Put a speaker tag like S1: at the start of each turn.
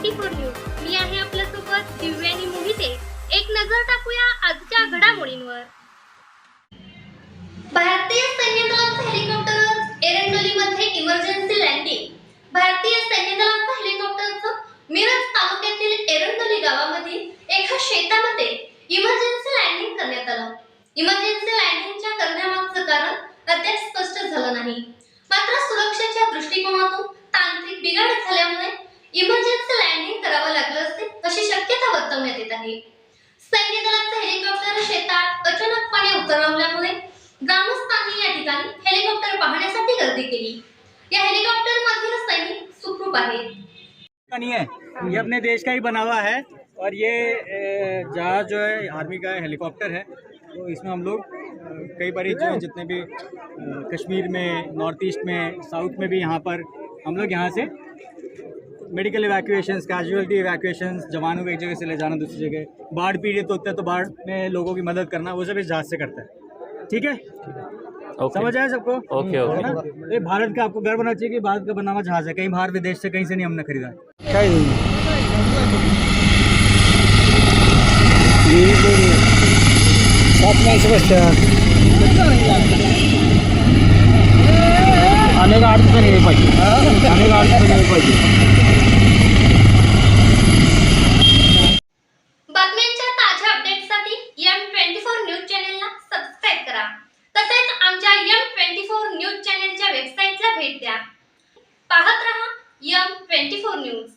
S1: Twenty four news मी आहे आपल्यासोबत दिव्यानी मोहिते. एक नजर टाकूया आजच्या घडामोडींवर. भारतीय सैन्य दलाचं हेलिकॉप्टर एरंडोलीमध्ये इमर्जन्सी लँडिंग भारतीय सैन्य दलाचं हेलिकॉप्टरचं मिरज तालुक्यातील एरंडोली गावामधील एका शेतामध्ये इमर्जन्सी लँडिंग करण्यात आलं. इमर्जन्सी लँडिंगच्या करण्यामागचं कारण अद्याप स्पष्ट झालं नाही. मात्र सुरक्षेच्या दृष्टिकोनातून इमर्जन्सी लँडिंग करावं लागलं असेल अशी शक्यता वर्तवण्यात येत आहे. सैन्य दलाचं हेलिकॉप्टर शेतात अचानकपणे उतरवल्यामुळे ग्रामस्थांनी या ठिकाणी हेलिकॉप्टर पाहण्यासाठी गर्दी केली. या हेलिकॉप्टर मधील सैनिक सुखरूप आहेत.
S2: अपने देश का ही बना हुआ है और ये जहाज़ जो है, आर्मी का हेलीकॉप्टर है। तो इसमें हम लोग कई बार जो जितने भी कश्मीर में नॉर्थ ईस्ट में साउथ में भी यहाँ पर हम लोग यहाँ से मेडिकल इवैक्यूएशंस कैजुअलिटी इवैक्यूएशंस जवानों को एक जगह से ले जाना दूसरी जगह। बाढ़ पीड़ित होते हैं तो बाढ़ में लोगों की मदद करना वो सब इस जहाज़ से करता है। ठीक है?
S3: ओके समझ
S2: आया सबको? Okay, okay. ना? ये भारत का आपको गर्व होना चाहिए कि भारत का बना हुआ जहाज़ है। कहीं बाहर विदेश से कहीं से नहीं हमने खरीदा। है। काही नाही अनेक अडचणी येईल पाहिजे. अनेक अडचणी येईल पाहिजे.
S1: न्यूज चॅनेलच्या वेबसाईटला भेट द्या. पाहत रहा यम ट्वेंटी फोर न्यूज